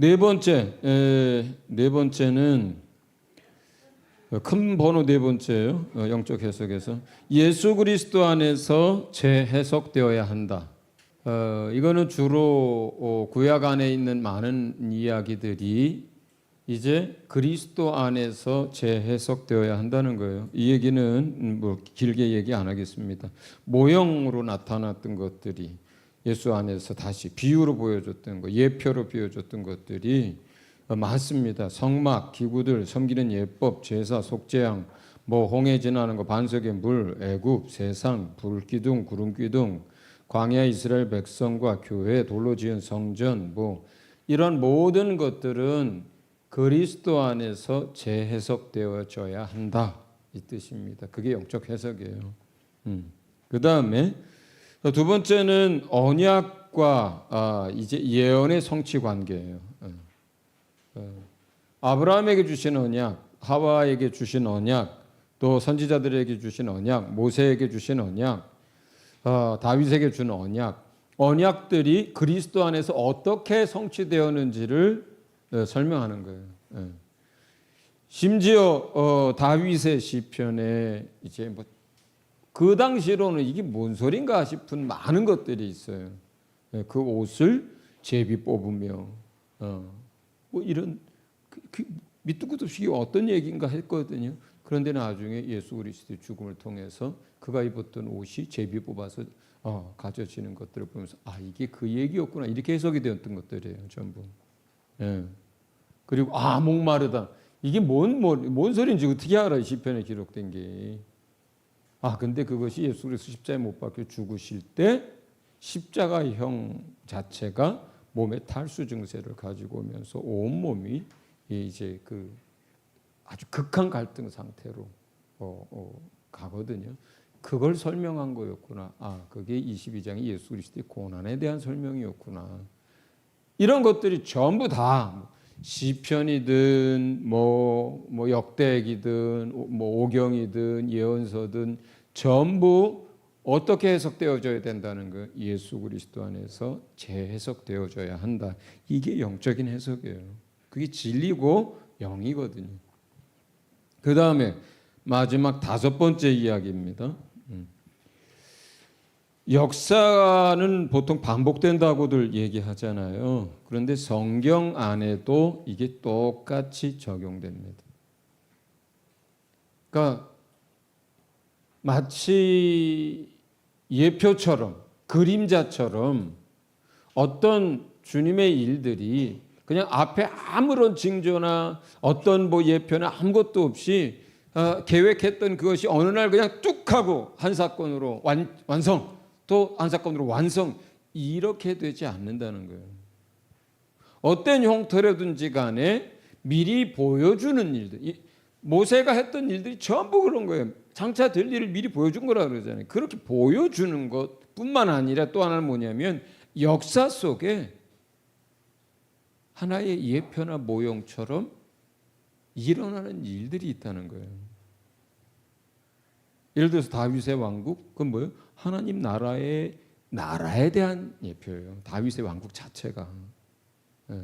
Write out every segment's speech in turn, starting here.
네 번째, 에, 네 번째는 큰 번호 네 번째예요. 어, 영적 해석에서 예수 그리스도 안에서 재해석되어야 한다. 어, 이거는 주로 어, 구약 안에 있는 많은 이야기들이 이제 그리스도 안에서 재해석되어야 한다는 거예요. 이 얘기는 음, 뭐 길게 얘기 안 하겠습니다. 모형으로 나타났던 것들이 예수 안에서 다시 비유로 보여줬던 거, 예표로 보여줬던 것들이 어, 많습니다. 성막, 기구들, 섬기는 예법, 제사, 속죄양, 뭐 홍해 지나는 거, 반석의 물, 애굽, 세상, 불기둥, 구름기둥, 광야 이스라엘 백성과 교회, 돌로 지은 성전, 뭐 이런 모든 것들은 그리스도 안에서 재해석되어져야 한다 이 뜻입니다. 그게 영적 해석이에요. 음. 그 다음에 두 번째는 언약과 아, 이제 예언의 성취 관계예요. 어. 어. 아브라함에게 주신 언약, 하와에게 주신 언약, 또 선지자들에게 주신 언약, 모세에게 주신 언약, 어, 다윗에게 준 언약, 언약들이 그리스도 안에서 어떻게 성취되었는지를 어, 설명하는 거예요. 예. 심지어 어, 다윗의 시편에 이제 뭐 그 당시로는 이게 뭔 소린가 싶은 많은 것들이 있어요. 예, 그 옷을 제비 뽑으며 어, 뭐 이런 그, 그 밑도 끝도 없이 어떤 얘기인가 했거든요. 그런데 나중에 예수 그리스도의 죽음을 통해서 그가 입었던 옷이 제비 뽑아서 어, 가져지는 것들을 보면서 아 이게 그 얘기였구나 이렇게 해석이 되었던 것들이에요 전부. 예. 그리고 아 목마르다 이게 뭔뭔뭔 소리인지 어떻게 알아 이 시편에 기록된 게. 아 근데 그것이 예수 그리스도 십자가에 못 박혀 죽으실 때 십자가형 자체가 몸에 탈수 증세를 가지고 오면서 온 몸이 이제 그 아주 극한 갈등 상태로 어, 어, 가거든요. 그걸 설명한 거였구나. 아, 그게 22장이 예수 그리스도의 고난에 대한 설명이었구나. 이런 것들이 전부 다 시편이든 뭐, 뭐 역대기든 뭐 오경이든 예언서든 전부 어떻게 해석되어져야 된다는 거 예수 그리스도 안에서 재해석되어져야 한다. 이게 영적인 해석이에요. 그게 진리고 영이거든요. 그 다음에 마지막 다섯 번째 이야기입니다. 음. 역사는 보통 반복된다고들 얘기하잖아요. 그런데 성경 안에도 이게 똑같이 적용됩니다. 그러니까 마치 예표처럼 그림자처럼 어떤 주님의 일들이 그냥 앞에 아무런 징조나 어떤 뭐 예표나 아무것도 없이 어, 계획했던 그것이 어느 날 그냥 뚝 하고 한 사건으로 완, 완성 또한 사건으로 완성 이렇게 되지 않는다는 거예요. 어떤 형태로든지 간에 미리 보여주는 일들 이, 모세가 했던 일들이 전부 그런 거예요. 장차 될 일을 미리 보여준 거라 그러잖아요. 그렇게 보여주는 것뿐만 아니라 또 하나는 뭐냐면 역사 속에 하나의 예표나 모형처럼 일어나는 일들이 있다는 거예요. 예를 들어서 다윗의 왕국 그건 뭐예요? 하나님 나라의 나라에 대한 예표예요. 다윗의 왕국 자체가. 예.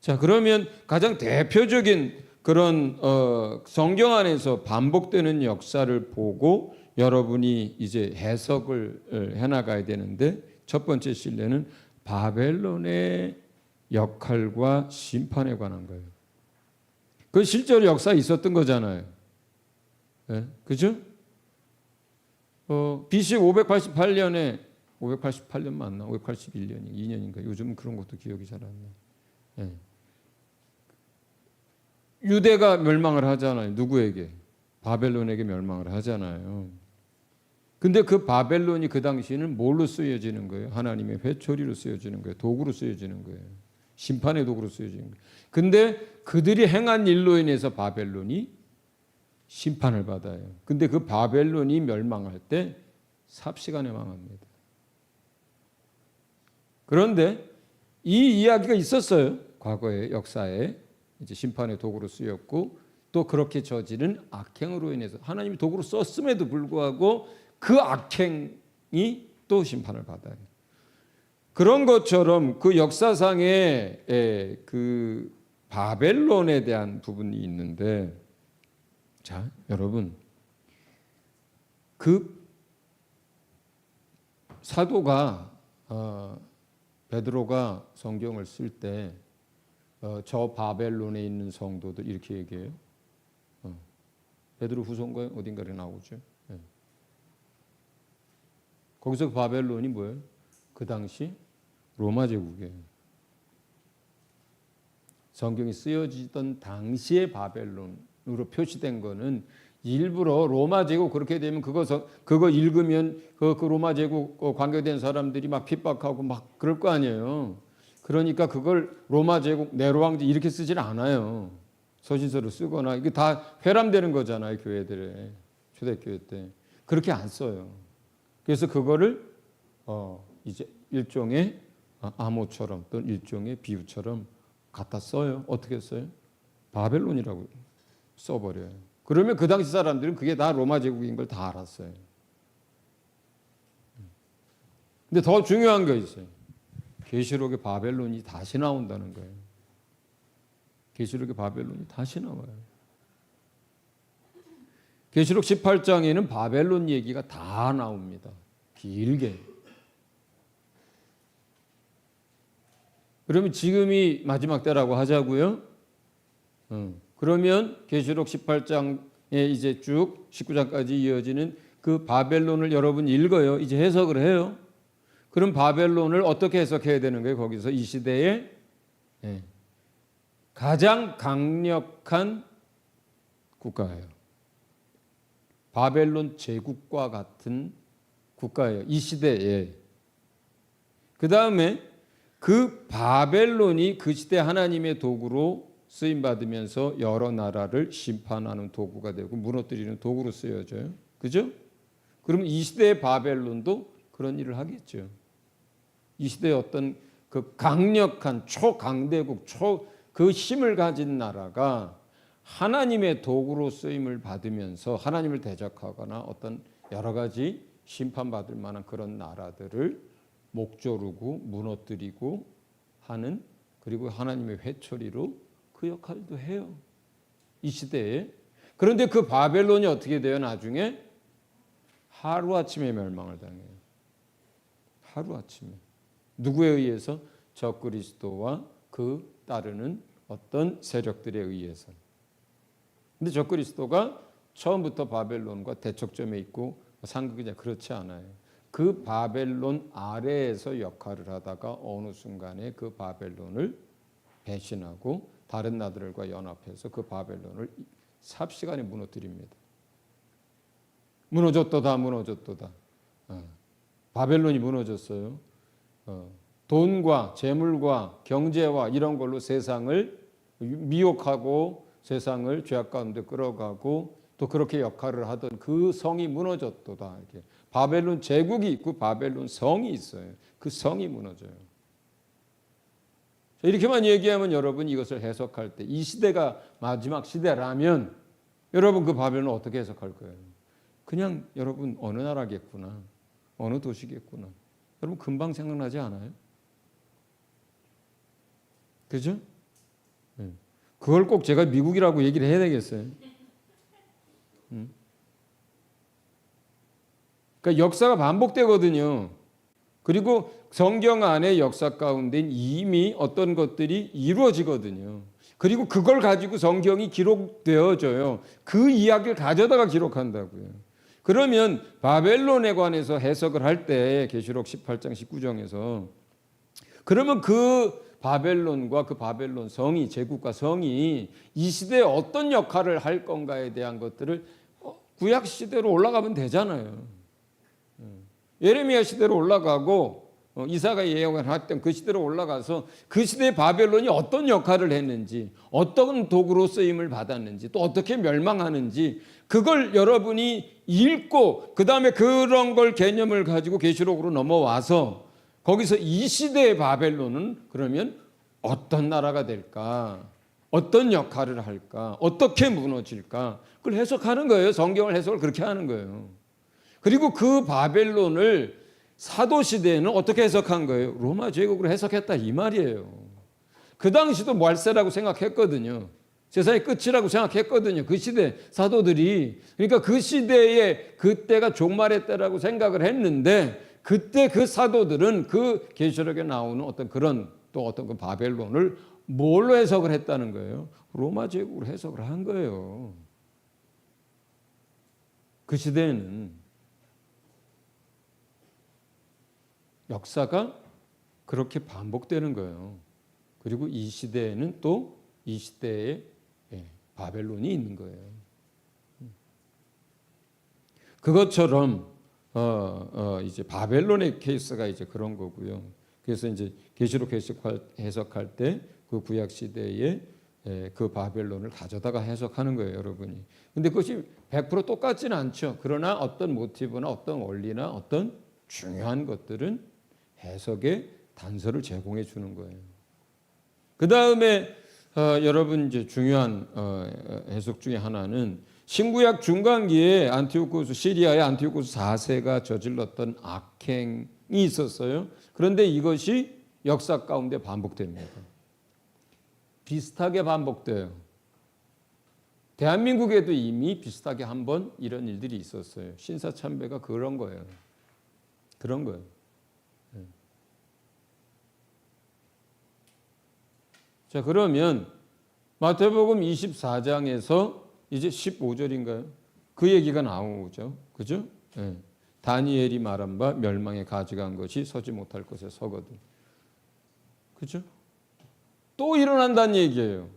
자 그러면 가장 대표적인 그런 어, 성경 안에서 반복되는 역사를 보고 여러분이 이제 해석을 해나가야 되는데 첫 번째 신뢰는 바벨론의 역할과 심판에 관한 거예요. 그 실제로 역사에 있었던 거잖아요. 네? 그죠? 어, BC 588년에 588년 맞나? 581년이 2년인가? 요즘 그런 것도 기억이 잘 안 나. 네. 유대가 멸망을 하잖아요. 누구에게? 바벨론에게 멸망을 하잖아요. 근데 그 바벨론이 그 당시에는 뭘로 쓰여지는 거예요? 하나님의 회초리로 쓰여지는 거예요. 도구로 쓰여지는 거예요. 심판의 도구로 쓰여지는 거예요. 근데 그들이 행한 일로 인해서 바벨론이 심판을 받아요. 근데 그 바벨론이 멸망할 때 삽시간에 망합니다. 그런데 이 이야기가 있었어요. 과거의 역사에 이제 심판의 도구로 쓰였고 또 그렇게 저지른 악행으로 인해서 하나님이 도구로 썼음에도 불구하고 그 악행이 또 심판을 받아요. 그런 것처럼 그 역사상의 에, 그 바벨론에 대한 부분이 있는데 자 여러분 그 사도가 어, 베드로가 성경을 쓸 때저 바벨론에 있는 성도들 이렇게 얘기해요. 어, 베드로 후손가 어딘가에 나오죠. 예. 거기서 그 바벨론이 뭐예요? 그 당시 로마 제국이에요. 성경이 쓰여지던 당시의 바벨론 으로 표시된 거는 일부러 로마 제국 그렇게 되면 그거 그거 읽으면 그, 그 로마 제국 어, 관계된 사람들이 막 핍박하고 막 그럴 거 아니에요. 그러니까 그걸 로마 제국 네로 왕제 이렇게 쓰질 않아요. 서신서를 쓰거나 이게 다 회람되는 거잖아요 교회들에 초대교회 때 그렇게 안 써요. 그래서 그거를 어 이제 일종의 암호처럼 또는 일종의 비유처럼 갖다 써요. 어떻게 써요? 바벨론이라고 써버려요. 그러면 그 당시 사람들은 그게 다 로마 제국인 걸 다 알았어요. 근데 더 중요한 거 있어요. 계시록에 바벨론이 다시 나온다는 거예요. 계시록에 바벨론이 다시 나와요. 계시록 18장에는 바벨론 얘기가 다 나옵니다. 길게. 그러면 지금이 마지막 때라고 하자고요. 어. 그러면 계시록 18장에 이제 쭉 19장까지 이어지는 그 바벨론을 여러분 읽어요. 이제 해석을 해요. 그럼 바벨론을 어떻게 해석해야 되는 거예요? 거기서 이 시대에 예. 가장 강력한 국가예요. 바벨론 제국과 같은 국가예요. 이 시대에. 그 다음에 그 바벨론이 그 시대 하나님의 도구로 쓰임 받으면서 여러 나라를 심판하는 도구가 되고 무너뜨리는 도구로 쓰여져요. 그죠? 그럼 이 시대의 바벨론도 그런 일을 하겠죠. 이 시대의 어떤 그 강력한 초강대국, 초 그 힘을 가진 나라가 하나님의 도구로 쓰임을 받으면서 하나님을 대적하거나 어떤 여러 가지 심판받을 만한 그런 나라들을 목조르고 무너뜨리고 하는 그리고 하나님의 회초리로 그 역할도 해요. 이 시대에. 그런데 그 바벨론이 어떻게 돼요? 나중에 하루아침에 멸망을 당해요. 하루아침에. 누구에 의해서? 적그리스도와 그 따르는 어떤 세력들에 의해서. 근데 적그리스도가 처음부터 바벨론과 대척점에 있고 상극이냐 그렇지 않아요. 그 바벨론 아래에서 역할을 하다가 어느 순간에 그 바벨론을 배신하고 다른 나라들과 연합해서 그 바벨론을 삽시간에 무너뜨립니다. 무너졌도다 무너졌도다. 어. 바벨론이 무너졌어요. 어. 돈과 재물과 경제와 이런 걸로 세상을 미혹하고 세상을 죄악 가운데 끌어가고 또 그렇게 역할을 하던 그 성이 무너졌도다. 이렇게 바벨론 제국이 있고 바벨론 성이 있어요. 그 성이 무너져요. 이렇게만 얘기하면 여러분 이것을 해석할 때 이 시대가 마지막 시대라면 여러분 그 바벨론 어떻게 해석할 거예요? 그냥 여러분 어느 나라겠구나. 어느 도시겠구나. 여러분 금방 생각나지 않아요? 그죠? 네. 그걸 꼭 제가 미국이라고 얘기를 해야 되겠어요. 음. 그러니까 역사가 반복되거든요. 그리고 성경 안의 역사 가운데 이미 어떤 것들이 이루어지거든요. 그리고 그걸 가지고 성경이 기록되어져요. 그 이야기를 가져다가 기록한다고요. 그러면 바벨론에 관해서 해석을 할 때 계시록 18장 19장에서 그러면 그 바벨론과 그 바벨론 성이 제국과 성이 이 시대에 어떤 역할을 할 건가에 대한 것들을 어, 구약 시대로 올라가면 되잖아요. 예레미야 시대로 올라가고 어, 이사가 예언을 했던 그 시대로 올라가서 그 시대의 바벨론이 어떤 역할을 했는지 어떤 도구로 쓰임을 받았는지 또 어떻게 멸망하는지 그걸 여러분이 읽고 그 다음에 그런 걸 개념을 가지고 계시록으로 넘어와서 거기서 이 시대의 바벨론은 그러면 어떤 나라가 될까? 어떤 역할을 할까? 어떻게 무너질까? 그걸 해석하는 거예요. 성경을 해석을 그렇게 하는 거예요. 그리고 그 바벨론을 사도 시대에는 어떻게 해석한 거예요? 로마 제국으로 해석했다 이 말이에요. 그 당시도 말세라고 생각했거든요. 세상의 끝이라고 생각했거든요. 그 시대 사도들이 그러니까 그 시대에 그때가 종말의 때라고 생각을 했는데 그때 그 사도들은 그 계시록에 나오는 어떤 그런 또 어떤 그 바벨론을 뭘로 해석을 했다는 거예요? 로마 제국으로 해석을 한 거예요. 그 시대에는 역사가 그렇게 반복되는 거예요. 그리고 이 시대에는 또 이 시대에 예, 바벨론이 있는 거예요. 그것처럼 어, 어, 이제 바벨론의 케이스가 이제 그런 거고요. 그래서 이제 계시록 해석할, 때 그 구약 시대에 예, 그 바벨론을 가져다가 해석하는 거예요, 여러분이. 근데 그것이 100% 똑같지는 않죠. 그러나 어떤 모티브나 어떤 원리나 어떤 중요한 것들은 해석의 단서를 제공해 주는 거예요. 그 다음에 어, 여러분 이제 중요한 어, 해석 중에 하나는 신구약 중간기에 안티오코스 시리아의 안티오코스 4세가 저질렀던 악행이 있었어요. 그런데 이것이 역사 가운데 반복됩니다. 비슷하게 반복돼요. 대한민국에도 이미 비슷하게 한 번 이런 일들이 있었어요. 신사참배가 그런 거예요. 그런 거예요. 자, 그러면 마태복음 24장에서 이제 15절인가요? 그 얘기가 나오죠. 그죠? 예. 다니엘이 말한 바 멸망에 가져간 것이 서지 못할 것에 서거든. 그죠? 또 일어난다는 얘기예요.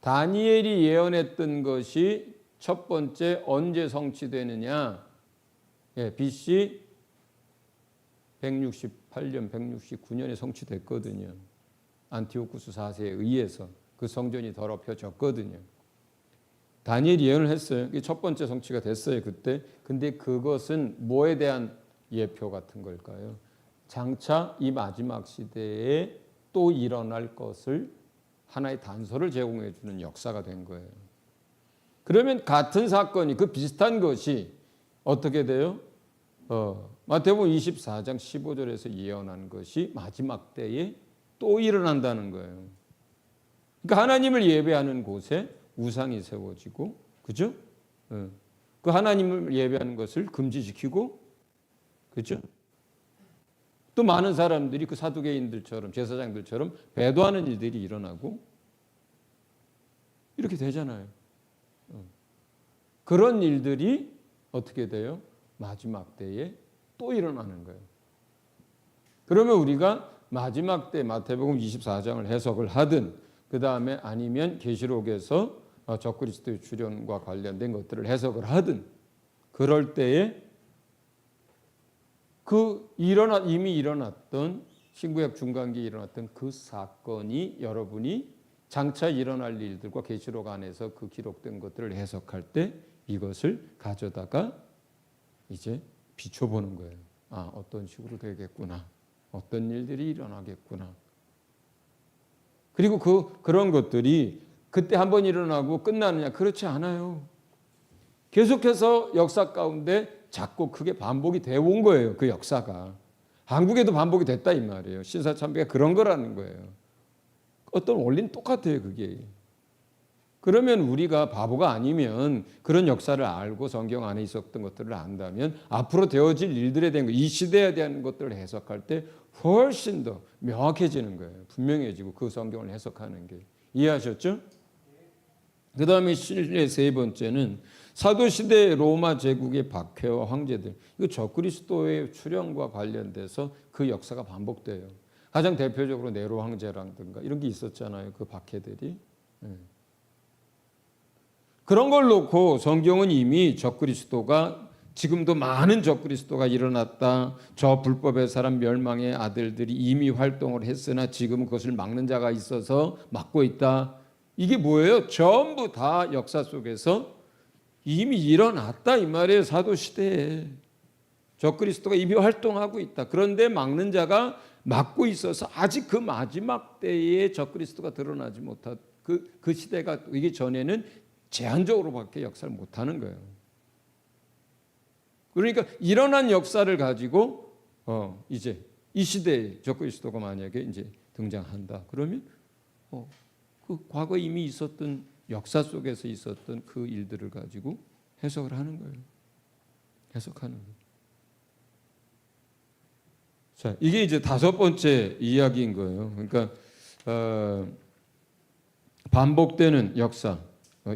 다니엘이 예언했던 것이 첫 번째 언제 성취되느냐? 예, BC 168년, 169년에 성취됐거든요. 안티오쿠스 4세에 의해서 그 성전이 더럽혀졌거든요. 다니엘이 예언을 했어요. 그게 첫 번째 성취가 됐어요, 그때. 근데 그것은 뭐에 대한 예표 같은 걸까요? 장차 이 마지막 시대에 또 일어날 것을 하나의 단서를 제공해 주는 역사가 된 거예요. 그러면 같은 사건이 그 비슷한 것이 어떻게 돼요? 어, 마태복음 24장 15절에서 예언한 것이 마지막 때에 또 일어난다는 거예요. 그러니까 하나님을 예배하는 곳에 우상이 세워지고, 그죠? 어. 그 하나님을 예배하는 것을 금지시키고, 그죠? 또 많은 사람들이 그 사두개인들처럼 제사장들처럼 배도하는 일들이 일어나고 이렇게 되잖아요. 어. 그런 일들이 어떻게 돼요? 마지막 때에 또 일어나는 거예요. 그러면 우리가 마지막 때 마태복음 24장을 해석을 하든 그 다음에 아니면 계시록에서 어, 적그리스도의 출현과 관련된 것들을 해석을 하든 그럴 때에 그 일어나 이미 일어났던 신구약 중간기에 일어났던 그 사건이 여러분이 장차 일어날 일들과 계시록 안에서 그 기록된 것들을 해석할 때 이것을 가져다가 이제 비춰보는 거예요. 아 어떤 식으로 되겠구나. 어떤 일들이 일어나겠구나. 그리고 그 그런 것들이 그때 한 번 일어나고 끝나느냐 그렇지 않아요. 계속해서 역사 가운데 자꾸 크게 반복이 되어 온 거예요. 그 역사가. 한국에도 반복이 됐다 이 말이에요. 신사참배가 그런 거라는 거예요. 어떤 원리는 똑같아요, 그게. 그러면 우리가 바보가 아니면 그런 역사를 알고 성경 안에 있었던 것들을 안다면 앞으로 되어질 일들에 대한 것, 이 시대에 대한 것들을 해석할 때 훨씬 더 명확해지는 거예요. 분명해지고 그 성경을 해석하는 게. 이해하셨죠? 그 다음에 신뢰 세 번째는 사도시대 로마 제국의 박해와 황제들. 이거 적그리스도의 출현과 관련돼서 그 역사가 반복돼요. 가장 대표적으로 네로 황제라든가 이런 게 있었잖아요. 그 박해들이. 예. 그런 걸 놓고 성경은 이미 적그리스도가 지금도 많은 적그리스도가 일어났다. 저 불법의 사람 멸망의 아들들이 이미 활동을 했으나 지금 그것을 막는 자가 있어서 막고 있다. 이게 뭐예요? 전부 다 역사 속에서 이미 일어났다 이 말이에요. 사도 시대에 적그리스도가 이미 활동하고 있다. 그런데 막는 자가 막고 있어서 아직 그 마지막 때에 적그리스도가 드러나지 못한 그, 그 시대가 이게 전에는 제한적으로밖에 역사를 못하는 거예요. 그러니까 일어난 역사를 가지고 어 이제 이 시대에 적그리스도가 만약에 이제 등장한다. 그러면 어, 그 과거 이미 있었던 역사 속에서 있었던 그 일들을 가지고 해석을 하는 거예요. 해석하는 거예요. 자, 이게 이제 다섯 번째 이야기인 거예요. 그러니까 어, 반복되는 역사 어,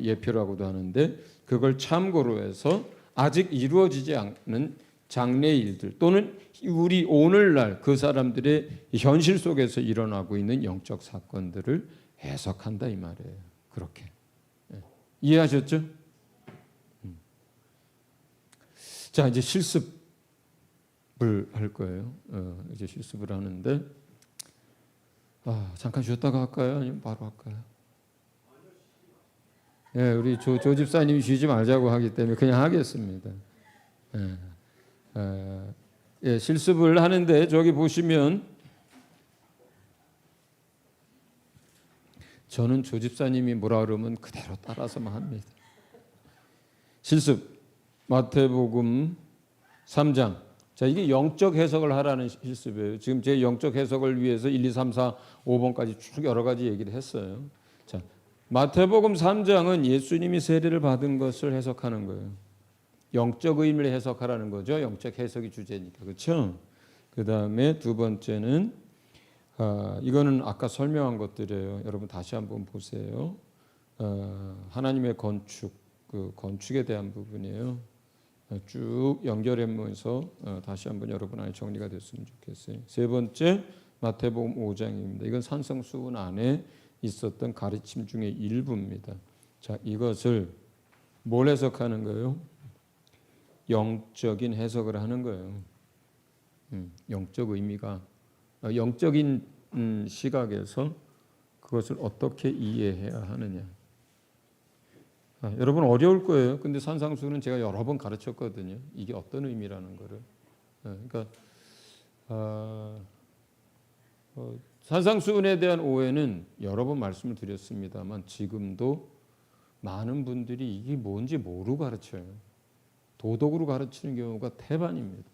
예표라고도 하는데 그걸 참고로 해서 아직 이루어지지 않는 장래 일들 또는 우리 오늘날 그 사람들의 현실 속에서 일어나고 있는 영적 사건들을 해석한다 이 말이에요. 그렇게 예. 이해하셨죠? 음. 자 이제 실습을 할 거예요. 어, 이제 실습을 하는데 아, 잠깐 쉬었다가 할까요? 아니면 바로 할까요? 예, 우리 조, 조 집사님이 쉬지 말자고 하기 때문에 그냥 하겠습니다. 예, 어, 예, 실습을 하는데 저기 보시면 저는 조 집사님이 뭐라 그러면 그대로 따라서만 합니다. 실습 마태복음 3장. 자, 이게 영적 해석을 하라는 실습이에요. 지금 제 영적 해석을 위해서 1, 2, 3, 4, 5번까지 쭉 여러 가지 얘기를 했어요. 자, 마태복음 3장은 예수님이 세례를 받은 것을 해석하는 거예요. 영적 의미를 해석하라는 거죠. 영적 해석이 주제니까. 그렇죠? 그 다음에 두 번째는 아, 이거는 아까 설명한 것들이에요. 여러분 다시 한번 보세요. 어, 하나님의 건축, 그 건축에 대한 부분이에요. 어, 쭉 연결하면서 어, 다시 한번 여러분 안에 정리가 됐으면 좋겠어요. 세 번째 마태복음 5장입니다. 이건 산성수훈 안에 있었던 가르침 중의 일부입니다. 자, 이것을 뭘 해석하는 거예요? 영적인 해석을 하는 거예요. 음, 영적 의미가 어, 영적인 음, 시각에서 그것을 어떻게 이해해야 하느냐. 아, 여러분 어려울 거예요. 근데 산상수는 제가 여러 번 가르쳤거든요. 이게 어떤 의미라는 거를. 어, 그러니까 아, 어, 산상수훈에 대한 오해는 여러 번 말씀을 드렸습니다만 지금도 많은 분들이 이게 뭔지 모르고 가르쳐요. 도덕으로 가르치는 경우가 태반입니다.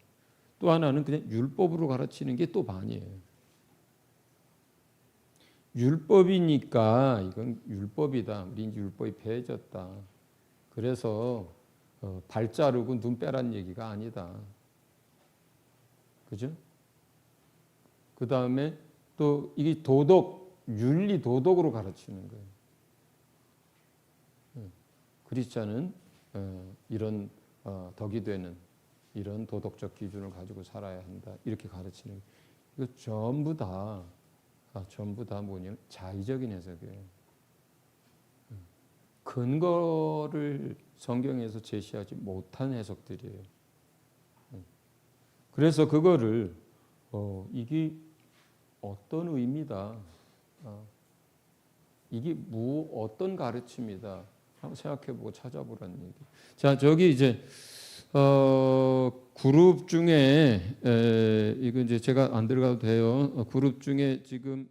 또 하나는 그냥 율법으로 가르치는 게 또 반이에요. 율법이니까 이건 율법이다. 이제 율법이 배해졌다. 그래서 어, 발 자르고 눈 빼란 얘기가 아니다. 그죠? 그 다음에 또 이게 도덕, 윤리 도덕으로 가르치는 거예요. 예. 크리스찬은 어, 이런 어, 덕이 되는 이런 도덕적 기준을 가지고 살아야 한다. 이렇게 가르치는 이거 전부 다 아, 전부 다 뭐냐면 자의적인 해석이에요. 음. 근거를 성경에서 제시하지 못한 해석들이에요. 음. 그래서 그거를 어, 이게 어떤 의미다. 어, 이게 무 어떤 가르침이다. 한번 생각해보고 찾아보라는 얘기. 자 저기 이제 어, 그룹 중에 에, 이거 이제 제가 안 들어가도 돼요. 어, 그룹 중에 지금